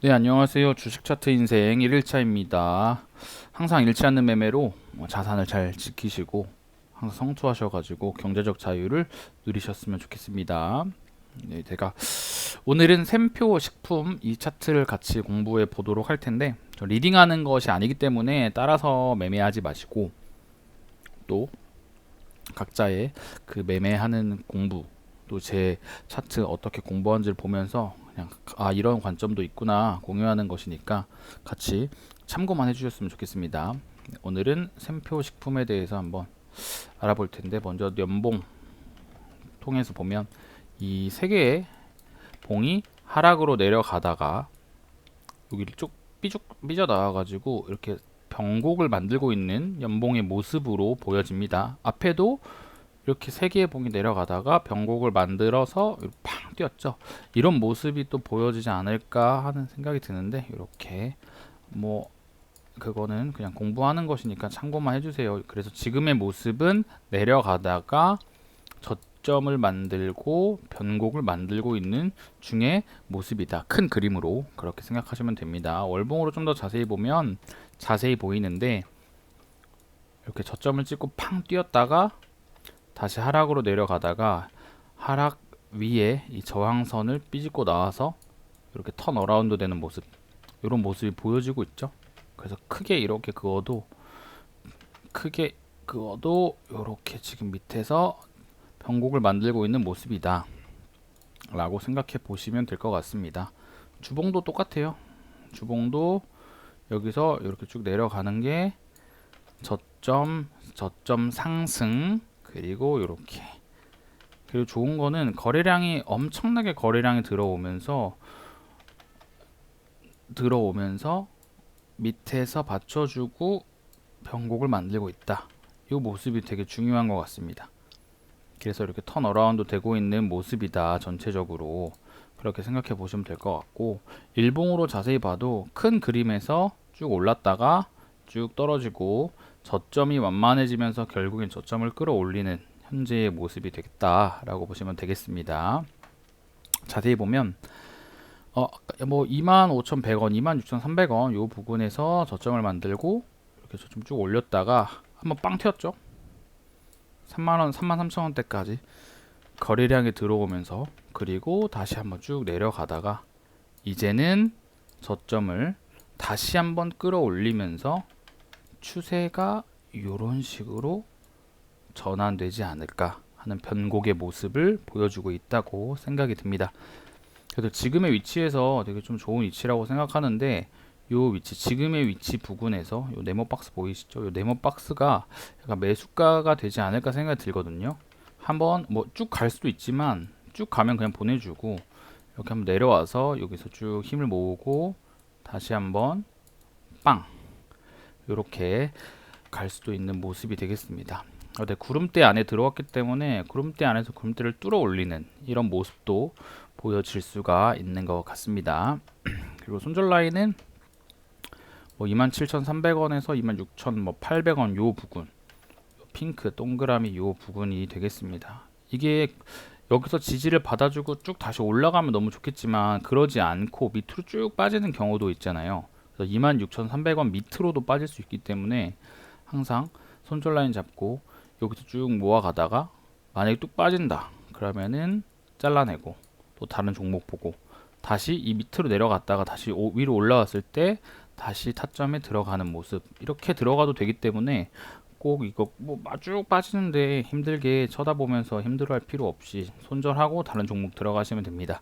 네, 안녕하세요. 주식 차트 인생 1일차입니다. 항상 잃지 않는 매매로 자산을 잘 지키시고 항상 성투하셔 가지고 경제적 자유를 누리셨으면 좋겠습니다. 네, 제가 오늘은 샘표 식품 이 차트를 같이 공부해 보도록 할 텐데 저 리딩하는 것이 아니기 때문에 따라서 매매하지 마시고 또 각자의 그 매매하는 공부 또 제 차트 어떻게 공부하는지를 보면서 그냥 아 이런 관점도 있구나 공유하는 것이니까 같이 참고만 해주셨으면 좋겠습니다. 오늘은 샘표 식품에 대해서 한번 알아볼 텐데 먼저 연봉 통해서 보면 이 세 개의 봉이 하락으로 내려가다가 여기를 쭉 삐죽 삐져 나와가지고 이렇게 병곡을 만들고 있는 연봉의 모습으로 보여집니다. 앞에도 이렇게 세 개의 봉이 내려가다가 병곡을 만들어서 팡 뛰었죠. 이런 모습이 또 보여지지 않을까 하는 생각이 드는데 이렇게 뭐 그거는 그냥 공부하는 것이니까 참고만 해주세요. 그래서 지금의 모습은 내려가다가 저점을 만들고 변곡을 만들고 있는 중의 모습이다. 큰 그림으로 그렇게 생각하시면 됩니다. 월봉으로 좀 더 자세히 보면 자세히 보이는데 이렇게 저점을 찍고 팡 뛰었다가 다시 하락으로 내려가다가 하락 위에 이 저항선을 삐집고 나와서 이렇게 턴 어라운드 되는 모습 이런 모습이 보여지고 있죠. 그래서 크게 이렇게 그어도 크게 그어도 이렇게 지금 밑에서 변곡을 만들고 있는 모습이다 라고 생각해 보시면 될 것 같습니다. 주봉도 똑같아요. 주봉도 여기서 이렇게 쭉 내려가는 게 저점 저점 상승 그리고 이렇게 그리고 좋은 거는 거래량이 엄청나게 거래량이 들어오면서 들어오면서 밑에서 받쳐주고 변곡을 만들고 있다. 이 모습이 되게 중요한 것 같습니다. 그래서 이렇게 턴 어라운드 되고 있는 모습이다. 전체적으로 그렇게 생각해 보시면 될 것 같고 일봉으로 자세히 봐도 큰 그림에서 쭉 올랐다가 쭉 떨어지고 저점이 완만해지면서 결국엔 저점을 끌어올리는 현재의 모습이 되겠다라고 보시면 되겠습니다. 자세히 보면 어, 뭐 25,100원, 26,300원 요 부분에서 저점을 만들고 이렇게 저점 쭉 올렸다가 한번 빵 튀었죠. 3만원, 33,000원대까지 거래량이 들어오면서 그리고 다시 한번 쭉 내려가다가 이제는 저점을 다시 한번 끌어올리면서 추세가 이런 식으로 전환되지 않을까 하는 변곡의 모습을 보여주고 있다고 생각이 듭니다. 그래서 지금의 위치에서 되게 좀 좋은 위치라고 생각하는데 요 위치 지금의 위치 부근에서 요 네모 박스 보이시죠? 요 네모 박스가 약간 매수가가 되지 않을까 생각이 들거든요. 한번 뭐 쭉 갈 수도 있지만 쭉 가면 그냥 보내주고 이렇게 한번 내려와서 여기서 쭉 힘을 모으고 다시 한번 빵 이렇게 갈 수도 있는 모습이 되겠습니다. 네, 구름대 안에 들어왔기 때문에 구름대 안에서 구름대를 뚫어 올리는 이런 모습도 보여질 수가 있는 것 같습니다. 그리고 손절 라인은 뭐 27,300원에서 26,800원 요 부분 핑크 동그라미 요 부분이 되겠습니다. 이게 여기서 지지를 받아주고 쭉 다시 올라가면 너무 좋겠지만 그러지 않고 밑으로 쭉 빠지는 경우도 있잖아요. 26,300원 밑으로도 빠질 수 있기 때문에 항상 손절 라인 잡고 여기서 쭉 모아가다가 만약에 뚝 빠진다 그러면은 잘라내고 또 다른 종목 보고 다시 이 밑으로 내려갔다가 다시 오, 위로 올라왔을 때 다시 타점에 들어가는 모습 이렇게 들어가도 되기 때문에 꼭 이거 뭐쭉 빠지는데 힘들게 쳐다보면서 힘들어할 필요 없이 손절하고 다른 종목 들어가시면 됩니다.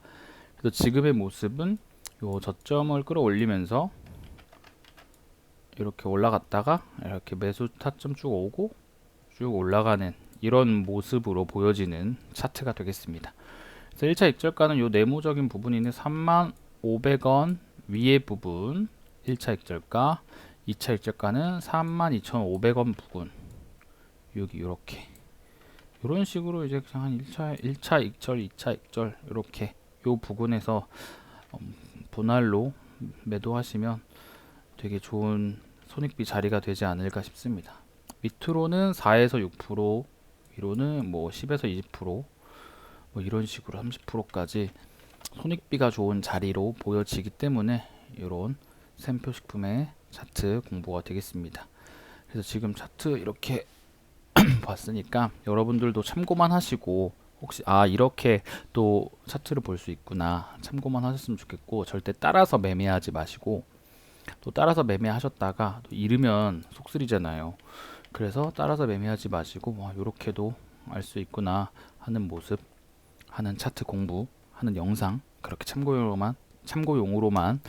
그래서 지금의 모습은 요 저점을 끌어올리면서 이렇게 올라갔다가 이렇게 매수 타점 쭉 오고 쭉 올라가는 이런 모습으로 보여지는 차트가 되겠습니다. 그래서 1차 익절가는 요 네모적인 부분이 있는 3만500원 위에 부분 1차 익절가 2차 익절가는 32,500원 부분 여기 이렇게 이런 식으로 이제 그냥 한 1차 1차 익절 2차 익절 이렇게 요 부분에서 음, 분할로 매도하시면 되게 좋은 손익비 자리가 되지 않을까 싶습니다. 밑으로는 4에서 6%, 위로는 뭐 10에서 20%, 뭐 이런 식으로 30%까지 손익비가 좋은 자리로 보여지기 때문에 이런 샘표 식품의 차트 공부가 되겠습니다. 그래서 지금 차트 이렇게 봤으니까 여러분들도 참고만 하시고 혹시 아 이렇게 또 차트를 볼 수 있구나 참고만 하셨으면 좋겠고 절대 따라서 매매하지 마시고 또 따라서 매매하셨다가 또 잃으면 속쓰리잖아요. 그래서 따라서 매매하지 마시고 와 이렇게도 알 수 있구나 하는 모습 하는 차트 공부 하는 영상 그렇게 참고용으로만 참고용으로만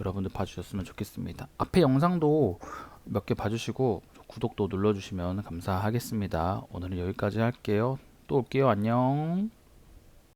여러분들 봐주셨으면 좋겠습니다. 앞에 영상도 몇 개 봐주시고 구독도 눌러주시면 감사하겠습니다. 오늘은 여기까지 할게요. 또 올게요. 안녕.